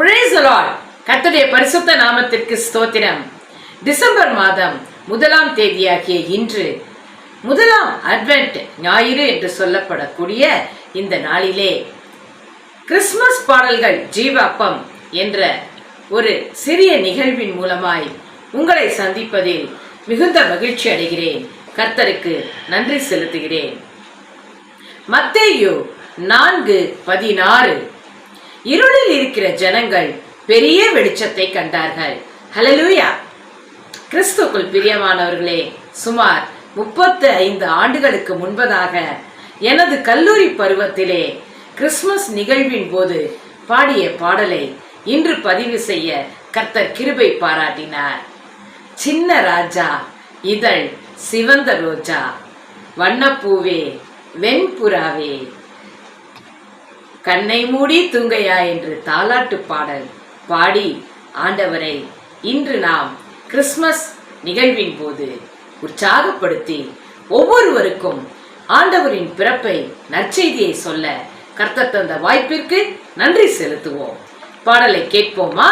பிரேசலால் the பரிசுத்த நாமத்திற்கு ஸ்தோத்திரம். டிசம்பர் மாதம் முதலாம் தேதியாகிய இன்று முதலாம் அட்வென்ட் ஞாயிறு என்று சொல்லப்படக்கூடிய இந்த நாளிலே கிறிஸ்மஸ் பாடல்கள் ஜீவாப்பம் என்ற ஒரு சிறிய நிகழ்வின் மூலமாய் உங்களை சந்திப்பதில் மிகுந்த மகிழ்ச்சி அடைகிறேன். கர்த்தருக்கு நன்றி செலுத்துகிறேன். மத்தேயு நான்கு பதினாறு. இருளில் இருக்கிற ஜனங்கள் பெரிய வெளிச்சத்தை கண்டார்கள். ஹலலூயா கிறிஸ்துக்குள் பிரியமானவர்களே சுமார் முப்பத்து ஐந்து ஆண்டுகளுக்கு முன்பதாக எனது கல்லூரி பருவத்திலே கிறிஸ்துமஸ் நிகழ்வின் போது பாடிய பாடலை இன்று பதிவு செய்ய கர்த்தர் கிருபை பாராட்டினார். சின்ன ராஜா இதழ் சிவந்த ரோஜா. வண்ணப்பூவே வெண்புறாவே. கண்ணை மூடி தூங்கையா என்று தாலாட்டு பாடல் பாடி ஆண்டவரை இன்று நாம் கிறிஸ்மஸ் நிகழ்வின் போது உற்சாகப்படுத்தி ஒவ்வொருவருக்கும் ஆண்டவரின் பிறப்பை நற்செய்தியை சொல்ல கர்த்தர் தந்த வாய்ப்பிற்கு நன்றி செலுத்துவோம். பாடலை கேட்போமா?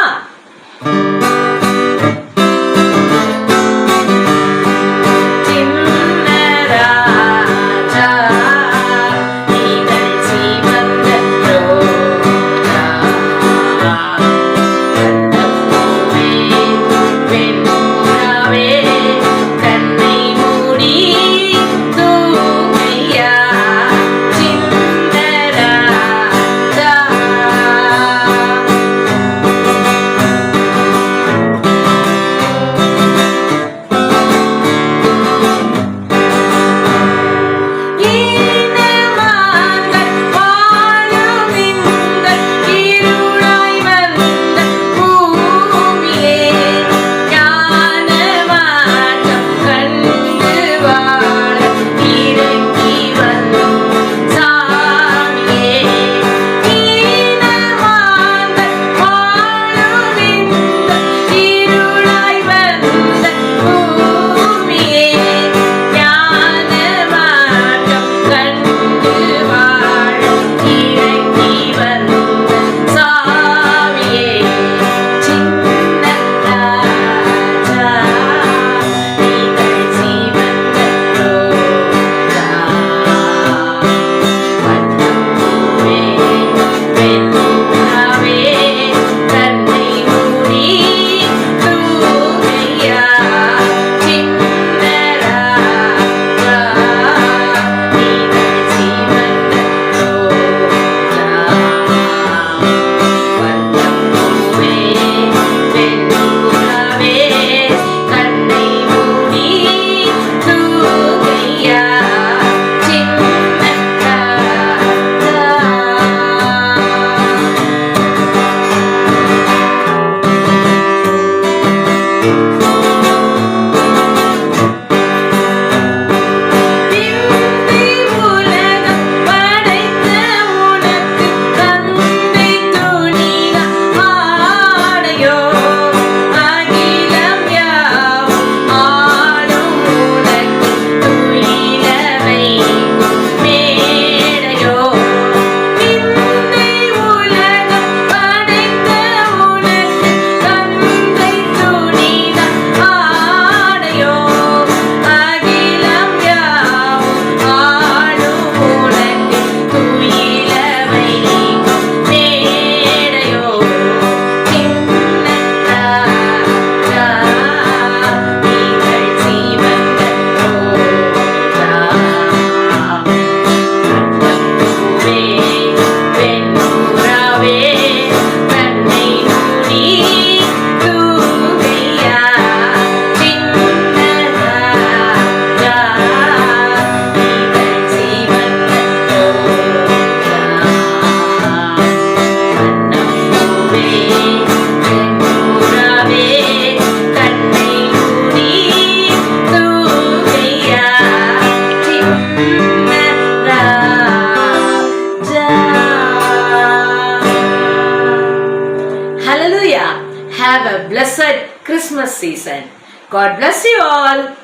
Have a blessed Christmas season. God bless you all.